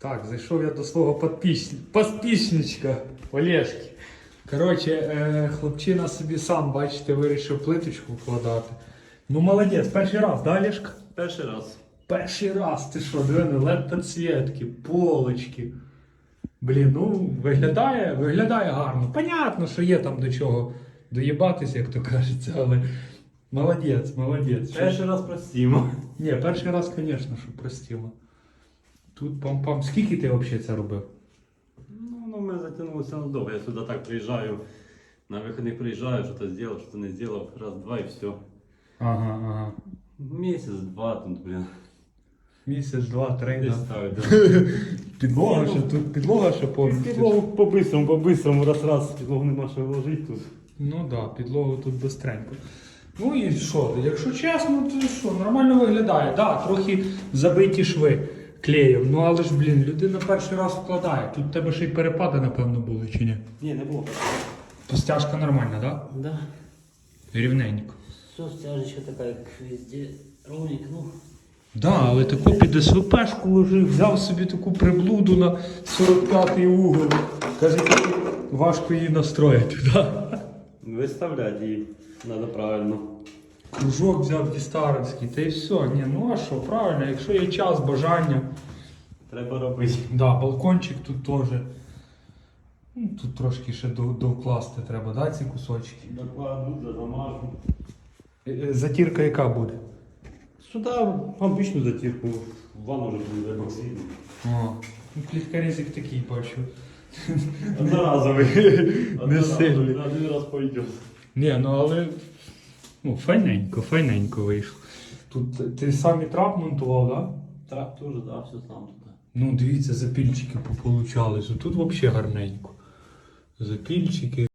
Так, зайшов я до свого подпіч... подпічничка Олешки. Коротше, е, хлопчина собі сам, бачите, вирішив плиточку вкладати. Ну, молодець, перший раз, да, Олешка? Перший раз. Перший раз, ти що, диви, підсвітки, полочки. Блін, ну виглядає, виглядає гарно. Понятно, що є там до чого доїбатися, як то кажеться, але молодець, молодець. Перший раз простімо. Ні, перший раз, звісно, що простіло. Тут пам-пам. Скільки ти взагалі це робив? Ну, ну ми затягнулося надовго. Я сюди так приїжджаю. На вихідних приїжджаю, що то зробив, що то не зробив. Раз, два і все. Ага, ага. Місяць, два тут, блін. Місяць, два, три. Десь Да. Підлога ще тут підлога ще повністю. Підлогу по-бистрому, по-бистрому, раз-раз. Підлогу нема що вложити тут. Ну так, да, підлогу тут бистренько. Ну і що? Якщо чесно, то що, нормально виглядає. Да, трохи забиті шви клеєм. Ну але ж, блін, людина перший раз вкладає. Тут в тебе ще й перепади, напевно, були чи ні? Ні, не було. То стяжка нормальна, так? Да, Да? Рівненько. все, стяжечка такая, как везде, ровненько, ну, Да, але таку під СВПшку ложив, взяв собі таку приблуду на 45-й угол. Каже, важко її настроїти. Да? Виставляти її треба правильно. Кружок взяв дістаровський, та й все. Ні, ну а що, правильно, якщо є час, бажання. Треба робити. Да, балкончик тут теж. Ну, тут трошки ще до- довкласти треба, да, ці кусочки. Докладу, замажу. Е, е, Затірка яка буде? Сюди обичну затірку. Ванну вже буде боксити. О, ну, пліткарезик такий бачу. Одноразовий. Не сильний. Один раз пойде. Ні, ну але ну, файненько, файненько вийшло. Тут ти сам і трап монтував, так? Да? Трап теж, да, все сам тут. Ну, дивіться, запільчики пополучались. Тут взагалі гарненько. Запільчики.